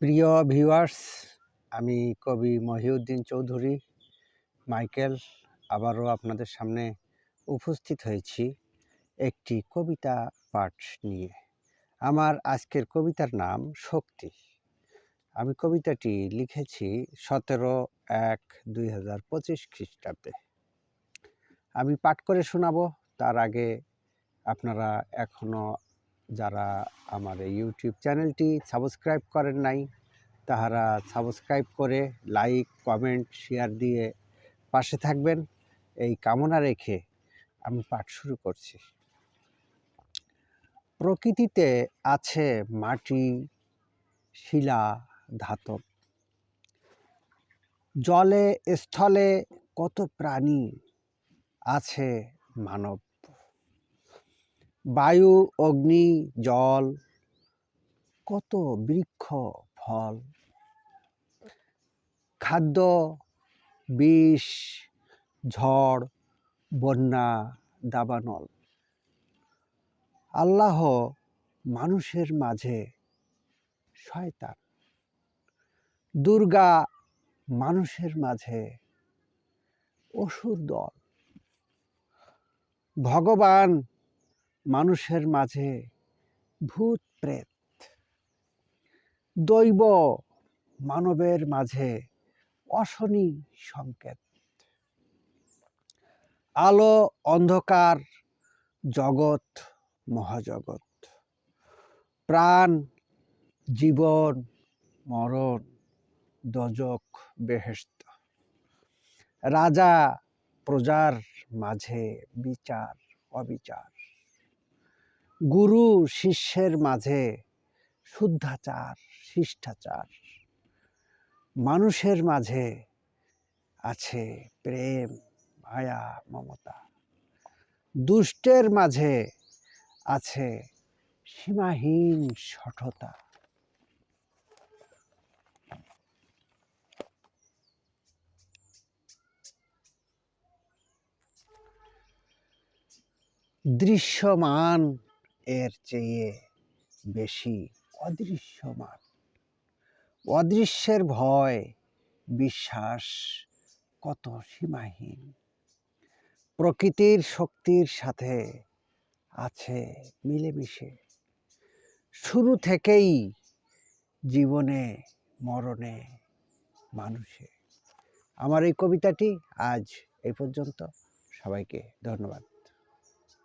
প্রিয় ভিউয়ার্স আমি কবি মহিউদ্দিন চৌধুরী, মাইকেল, আবারও আপনাদের সামনে উপস্থিত হয়েছি একটি কবিতা পাঠ নিয়ে। আমার আজকের কবিতার নাম শক্তি। আমি কবিতাটি লিখেছি সতেরো এক দুই হাজার পঁচিশ খ্রিস্টাব্দে। আমি পাঠ করে শোনাবো, তার আগে আপনারা এখনও যারা আমার এই ইউটিউব চ্যানেলটি সাবস্ক্রাইব করেন নাই, তাহারা সাবস্ক্রাইব করে লাইক কমেন্ট শেয়ার দিয়ে পাশে থাকবেন। এই কামনা রেখে আমি পাঠ শুরু করছি। প্রকৃতিতে আছে মাটি, শিলা, ধাতব। জলে, স্থলে কত প্রাণী আছে মানব? বায়ু, অগ্নি, জল, কত বৃক্ষ, ফল। খাদ্য, বিষ, ঝড়, বন্যা, দাবানল। আল্লাহ মানুষের মাঝে শয়তান। দুর্গা মানুষের মাঝে অসুর দল। ভগবান মানুষের মাঝে ভূত প্রেত। দৈব মানবের মাঝে অশনি সংকেত। আলো, অন্ধকার, জগৎ, মহাজগৎ। প্রাণ, জীবন, মরণ, দজক বেহেস্ত রাজা প্রজার মাঝে বিচার, অবিচার। গুরু শিষ্যের মাঝে শুদ্ধাচার, শিষ্টাচার। মানুষের মাঝে আছে প্রেম, মায়া, মমতা। দুষ্টের মাঝে আছে সীমাহীন সঠতা। দৃশ্যমান এর চেয়ে বেশি অদৃশ্যমান। অদৃশ্যের ভয়, বিশ্বাস কত সীমাহীন? প্রকৃতির শক্তির সাথে আছে মিলেমিশে। শুরু থেকেই জীবনে, মরণে মানুষে। আমার এই কবিতাটি আজ এই পর্যন্ত। সবাইকে ধন্যবাদ।